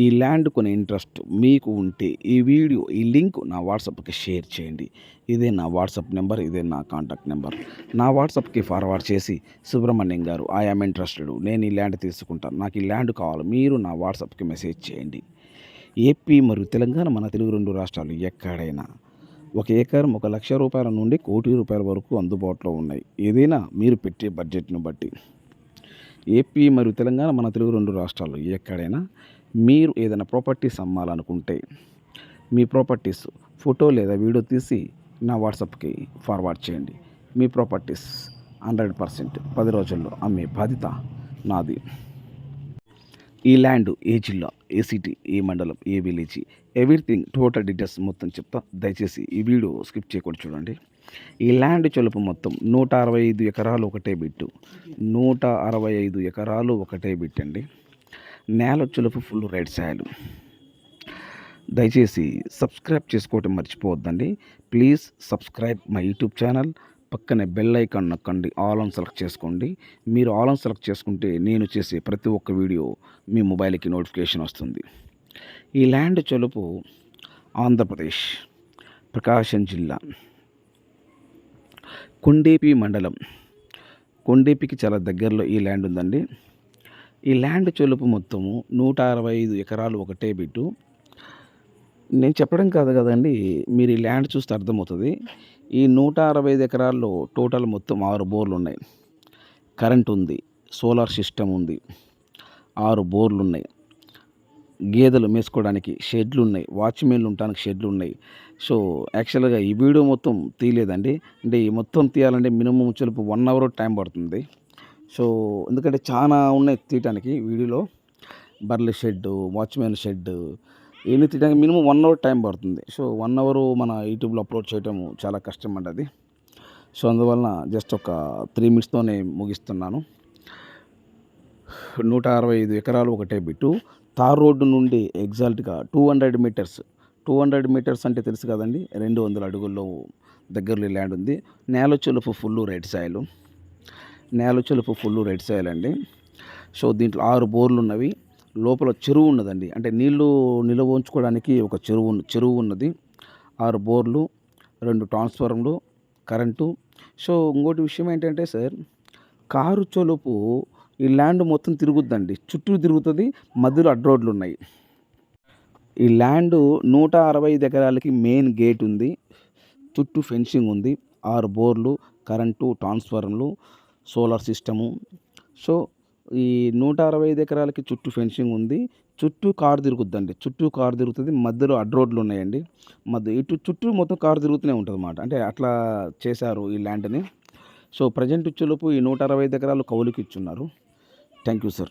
ఈ ల్యాండ్ కొనే ఇంట్రెస్ట్ మీకు ఉంటే ఈ వీడియో ఈ లింక్ నా వాట్సాప్కి షేర్ చేయండి. ఇదే నా వాట్సాప్ నెంబర్ ఇదే నా కాంటాక్ట్ నెంబర్. నా వాట్సాప్కి ఫార్వర్డ్ చేసి సుబ్రహ్మణ్యం గారు ఐఎమ్ ఇంట్రెస్టెడ్ నేను ఈ ల్యాండ్ తీసుకుంటాను నాకు ఈ ల్యాండ్ కావాలి. మీరు నా వాట్సాప్కి మెసేజ్ చేయండి. ఏపీ మరియు తెలంగాణ మన తెలుగు రెండు రాష్ట్రాలు ఎక్కడైనా ఒక ఎకరం ఒక లక్ష రూపాయల నుండి కోటి రూపాయల వరకు అందుబాటులో ఉన్నాయి. ఏదైనా మీరు పెట్టే బడ్జెట్ను బట్టి. ఏపీ మరియు తెలంగాణ మన తెలుగు రెండు రాష్ట్రాలు ఎక్కడైనా మీరు ఏదైనా ప్రాపర్టీస్ అమ్మాలనుకుంటే మీ ప్రాపర్టీస్ ఫోటో లేదా వీడియో తీసి నా వాట్సాప్కి ఫార్వర్డ్ చేయండి. మీ ప్రాపర్టీస్ హండ్రెడ్ పర్సెంట్ పది రోజుల్లో అమ్మే బాధ్యత నాది. ఈ ల్యాండ్ ఏ జిల్లా ఏ సిటీ ఏ మండలం ఏ విలేజ్ ఎవ్రీథింగ్ టోటల్ డీటెయిల్స్ మొత్తం చెప్తా. దయచేసి ఈ వీడియో స్కిప్ చేయకుండా చూడండి. ఈ ల్యాండ్ చొలుపు మొత్తం నూట అరవై ఐదు ఎకరాలు ఒకటే బిట్టు. నూట అరవై ఐదు ఎకరాలు ఒకటే బిట్టండి నేల ఫుల్ రైట్ సాయలు దయచేసి సబ్స్క్రైబ్ చేసుకోవటం మర్చిపోవద్దండి. Please subscribe my YouTube channel. పక్కనే బెల్ ఐకాన్ నొక్కండి. ఆల్ ఆన్ సెలెక్ట్ చేసుకోండి. మీరు ఆల్ ఆన్ సెలెక్ట్ చేసుకుంటే నేను చేసే ప్రతి ఒక్క వీడియో మీ మొబైల్కి నోటిఫికేషన్ వస్తుంది. ఈ ల్యాండ్ చలుపు ఆంధ్రప్రదేశ్ ప్రకాశం జిల్లా కొండేపి మండలం. కొండేపికి చాలా దగ్గరలో ఈ ల్యాండ్ ఉందండి. ఈ ల్యాండ్ చొలుపు మొత్తము నూట అరవై ఐదు ఎకరాలు ఒకటే బిట్టు. నేను చెప్పడం కాదు కదండి మీరు ఈ ల్యాండ్ చూస్తే అర్థమవుతుంది. ఈ నూట అరవై ఐదు ఎకరాల్లో టోటల్ మొత్తం ఆరు బోర్లు ఉన్నాయి కరెంట్ ఉంది సోలార్ సిస్టమ్ ఉంది ఆరు బోర్లు ఉన్నాయి గేదెలు మేసుకోవడానికి షెడ్లు ఉన్నాయి వాచ్మెన్లు ఉండడానికి షెడ్లు ఉన్నాయి సో యాక్చువల్గా ఈ వీడియో మొత్తం తీయలేదండి. అంటే ఈ మొత్తం తీయాలంటే మినిమం చెలుపు వన్ అవర్ టైం పడుతుంది. సో ఎందుకంటే చాలా ఉన్నాయి తీయటానికి వీడియోలో. బర్ల షెడ్ వాచ్మెన్ షెడ్ ఇవన్నీ తీయడానికి మినిమం వన్ అవర్ టైం పడుతుంది. సో వన్ అవర్ మన యూట్యూబ్లో అప్లోడ్ చేయటం చాలా కష్టం అండి అది. సో అందువలన జస్ట్ ఒక త్రీ మినిట్స్తోనే ముగిస్తున్నాను. నూట అరవై ఐదు ఎకరాలు ఒకటే బిట్టు. తార్ రోడ్డు నుండి ఎగ్జాక్ట్గా two hundred meters. Two hundred meters అంటే తెలుసు కదండి రెండు వందల అడుగుల్లో దగ్గరలో ల్యాండ్ ఉంది. నేల చెలుపు ఫుల్ రెడ్ సాయిలు. నేల చెలుపు ఫుల్ రెడ్ చేయాలండి అండి. సో దీంట్లో ఆరు బోర్లు ఉన్నవి. లోపల చెరువు ఉన్నదండి. అంటే నీళ్ళు నిల్వ ఉంచుకోవడానికి ఒక చెరువు ఉన్న- చెరువు ఉన్నది. ఆరు బోర్లు రెండు ట్రాన్స్ఫార్మర్లు కరెంటు. సో ఇంకోటి విషయం ఏంటంటే సార్ కారు చొలుపు ఈ ల్యాండ్ మొత్తం తిరుగుద్దండి. చుట్టూ తిరుగుతుంది మధ్యలో అడ్డు రోడ్లు ఉన్నాయి. ఈ ల్యాండ్ నూట అరవై ఐదు ఎకరాలకి మెయిన్ గేట్ ఉంది. చుట్టూ ఫెన్సింగ్ ఉంది. ఆరు బోర్లు కరెంటు ట్రాన్స్ఫార్మర్లు. Solar system. సో ఈ నూట అరవై ఐదు ఎకరాలకి చుట్టూ ఫెన్సింగ్ ఉంది. చుట్టూ కారు తిరుగుద్దండి. చుట్టూ కారు తిరుగుతుంది. మధ్యలో అడ్ రోడ్లు ఉన్నాయండి. మధ్య ఇటు చుట్టూ మొత్తం కారు తిరుగుతూనే ఉంటుంది అన్నమాట అంటే అట్లా చేశారు ఈ ల్యాండ్ని. సో ప్రజెంట్ ఇచ్చేలోపు ఈ నూట అరవై ఐదు ఎకరాలు కౌలుకి ఇచ్చున్నారు థ్యాంక్ యూ సార్.